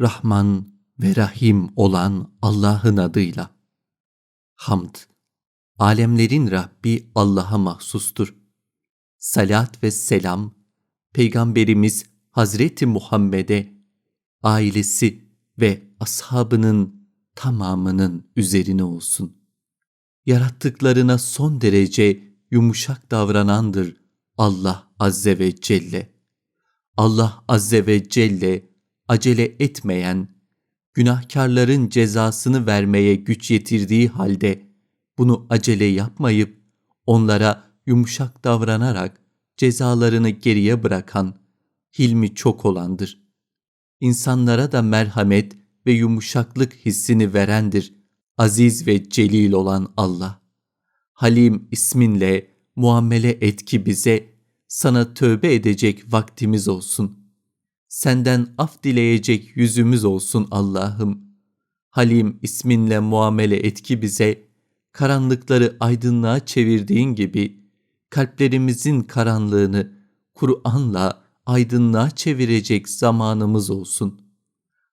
Rahman ve Rahim olan Allah'ın adıyla. Hamd, alemlerin Rabbi Allah'a mahsustur. Salat ve selam, Peygamberimiz Hazreti Muhammed'e, ailesi ve ashabının tamamının üzerine olsun. Yarattıklarına son derece yumuşak davranandır Allah Azze ve Celle. Allah Azze ve Celle, acele etmeyen, günahkarların cezasını vermeye güç yetirdiği halde bunu acele yapmayıp onlara yumuşak davranarak cezalarını geriye bırakan, hilmi çok olandır. İnsanlara da merhamet ve yumuşaklık hissini verendir aziz ve celil olan Allah. Halim isminle muamele et ki bize sana tövbe edecek vaktimiz olsun.'' Senden af dileyecek yüzümüz olsun Allah'ım. Halim isminle muamele etki bize, karanlıkları aydınlığa çevirdiğin gibi, kalplerimizin karanlığını Kur'an'la aydınlığa çevirecek zamanımız olsun.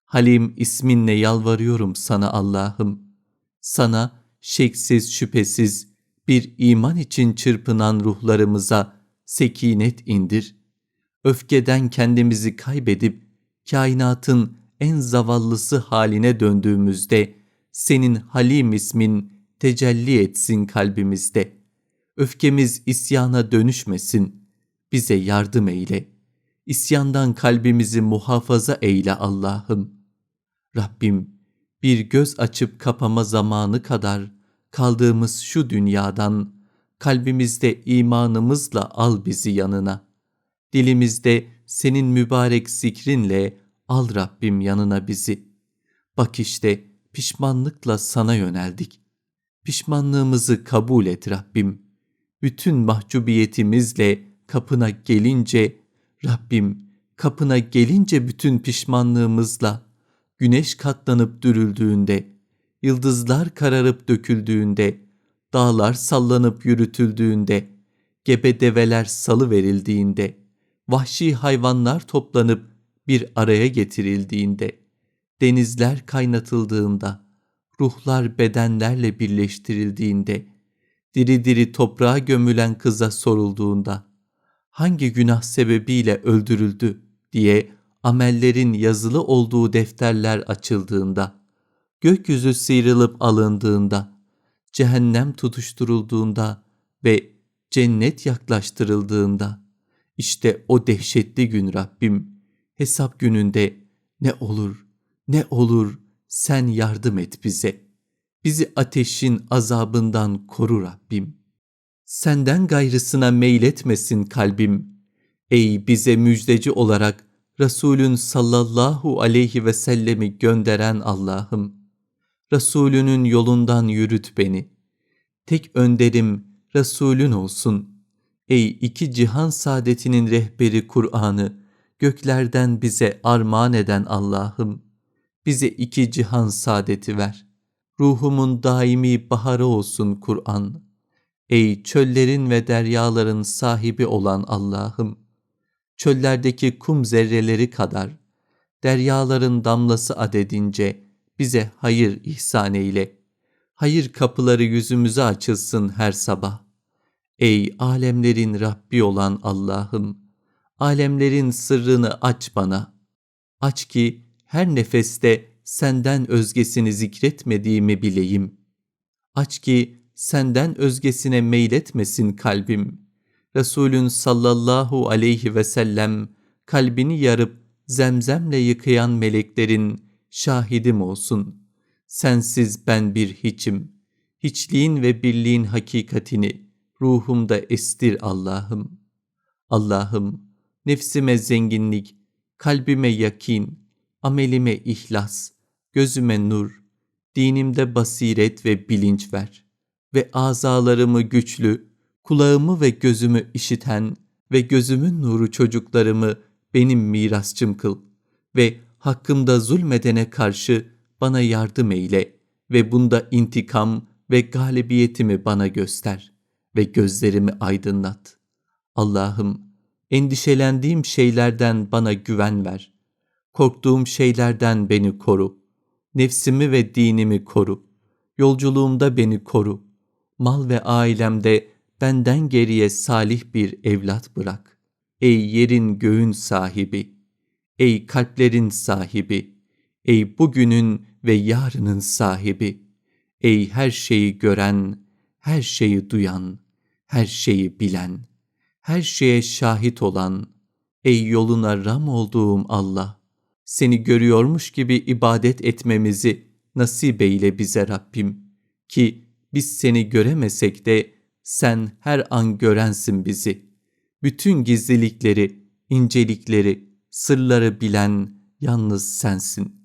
Halim isminle yalvarıyorum sana Allah'ım. Sana şeksiz şüphesiz bir iman için çırpınan ruhlarımıza sekinet indir.'' Öfkeden kendimizi kaybedip kainatın en zavallısı haline döndüğümüzde senin Halim ismin tecelli etsin kalbimizde. Öfkemiz isyana dönüşmesin. Bize yardım eyle. İsyandan kalbimizi muhafaza eyle Allah'ım. Rabbim bir göz açıp kapama zamanı kadar kaldığımız şu dünyadan kalbimizde imanımızla al bizi yanına.'' Dilimizde senin mübarek zikrinle al Rabbim yanına bizi. Bak işte pişmanlıkla sana yöneldik. Pişmanlığımızı kabul et Rabbim. Bütün mahcubiyetimizle kapına gelince Rabbim kapına gelince bütün pişmanlığımızla güneş katlanıp dürüldüğünde, yıldızlar kararıp döküldüğünde, dağlar sallanıp yürütüldüğünde, gebe develer salı verildiğinde, vahşi hayvanlar toplanıp bir araya getirildiğinde, denizler kaynatıldığında, ruhlar bedenlerle birleştirildiğinde, diri diri toprağa gömülen kıza sorulduğunda, hangi günah sebebiyle öldürüldü? diye amellerin yazılı olduğu defterler açıldığında, gökyüzü sıyrılıp alındığında, cehennem tutuşturulduğunda ve cennet yaklaştırıldığında, işte o dehşetli gün Rabbim, hesap gününde ne olur, ne olur sen yardım et bize. Bizi ateşin azabından koru Rabbim. Senden gayrısına meyletmesin kalbim. Ey bize müjdeci olarak Resulün sallallahu aleyhi ve sellemi gönderen Allah'ım. Resulünün yolundan yürüt beni. Tek önderim Resulün olsun.'' Ey iki cihan saadetinin rehberi Kur'an'ı, göklerden bize armağan eden Allah'ım, bize iki cihan saadeti ver. Ruhumun daimi baharı olsun Kur'an. Ey çöllerin ve deryaların sahibi olan Allah'ım, çöllerdeki kum zerreleri kadar, deryaların damlası adedince bize hayır ihsan eyle. Hayır kapıları yüzümüze açılsın her sabah.'' Ey alemlerin Rabbi olan Allah'ım, alemlerin sırrını aç bana. Aç ki her nefeste senden özgesini zikretmediğimi bileyim. Aç ki senden özgesine meyletmesin kalbim. Resulün sallallahu aleyhi ve sellem kalbini yarıp zemzemle yıkayan meleklerin şahidim olsun. Sensiz ben bir hiçim. Hiçliğin ve birliğin hakikatini.'' Ruhumda estir Allah'ım. Allah'ım nefsime zenginlik, kalbime yakin, amelime ihlas, gözüme nur, dinimde basiret ve bilinç ver ve azalarımı güçlü, kulağımı ve gözümü işiten ve gözümün nuru çocuklarımı benim mirasçım kıl ve hakkımda zulmedene karşı bana yardım eyle ve bunda intikam ve galibiyetimi bana göster ve gözlerimi aydınlat. Allah'ım endişelendiğim şeylerden bana güven ver. Korktuğum şeylerden beni koru. Nefsimi ve dinimi koru. Yolculuğumda beni koru. Mal ve ailemde benden geriye salih bir evlat bırak. Ey yerin göğün sahibi, ey kalplerin sahibi, ey bugünün ve yarının sahibi, ey her şeyi gören, her şeyi duyan, her şeyi bilen, her şeye şahit olan, ey yoluna ram olduğum Allah, seni görüyormuş gibi ibadet etmemizi nasip eyle bize Rabbim, ki biz seni göremesek de sen her an görensin bizi. Bütün gizlilikleri, incelikleri, sırları bilen yalnız sensin.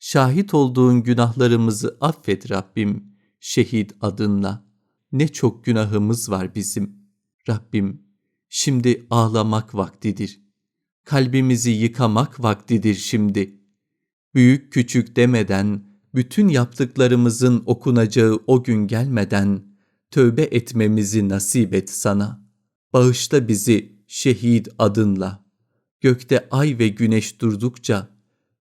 Şahit olduğun günahlarımızı affet Rabbim, şehit adınla. Ne çok günahımız var bizim. Rabbim, şimdi ağlamak vaktidir. Kalbimizi yıkamak vaktidir şimdi. Büyük küçük demeden, bütün yaptıklarımızın okunacağı o gün gelmeden, tövbe etmemizi nasip et sana. Bağışla bizi şehit adınla. Gökte ay ve güneş durdukça,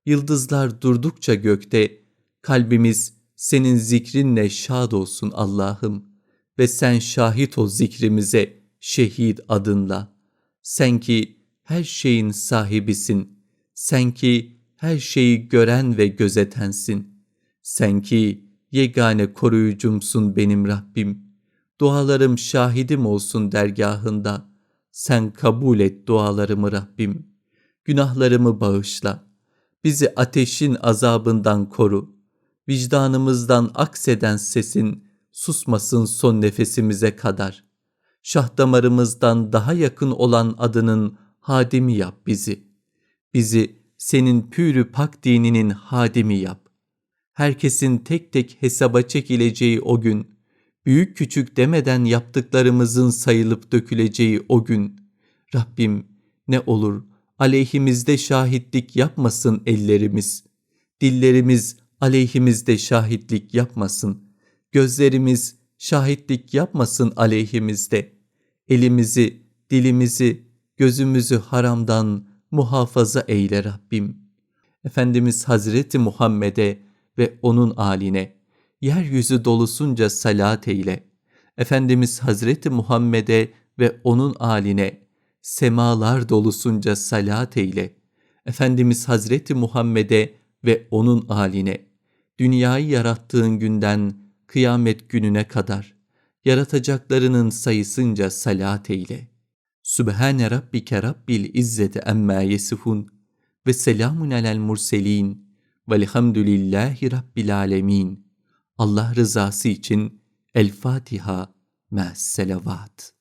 yıldızlar durdukça gökte, kalbimiz senin zikrinle şad olsun Allah'ım ve sen şahit ol zikrimize şehit adınla. Sen ki her şeyin sahibisin, sen ki her şeyi gören ve gözetensin. Sen ki yegane koruyucumsun benim Rabbim.'' dualarım şahidim olsun dergahında. Sen kabul et dualarımı Rabbim. Günahlarımı bağışla. Bizi ateşin azabından koru. Vicdanımızdan akseden sesin susmasın son nefesimize kadar. Şah damarımızdan daha yakın olan adının hadimi yap bizi. Bizi senin pürü pak dininin hadimi yap. Herkesin tek tek hesaba çekileceği o gün, büyük küçük demeden yaptıklarımızın sayılıp döküleceği o gün, Rabbim ne olur aleyhimizde şahitlik yapmasın ellerimiz, dillerimiz aleyhimizde şahitlik yapmasın, gözlerimiz şahitlik yapmasın aleyhimizde, elimizi, dilimizi, gözümüzü haramdan muhafaza eyle Rabbim. Efendimiz Hazreti Muhammed'e ve onun aline, yeryüzü dolusunca salat eyle. Efendimiz Hazreti Muhammed'e ve onun aline semalar dolusunca salat eyle. Efendimiz Hazreti Muhammed'e ve onun aline dünyayı yarattığın günden kıyamet gününe kadar yaratacaklarının sayısınca salat eyle. Sübhane Rabbike Rabbil İzzeti Emmâ Yesifun ve selamun alel murselin velhamdülillahi Rabbil Alemin.'' Allah rızası için El Fatiha, Me'as Selavat.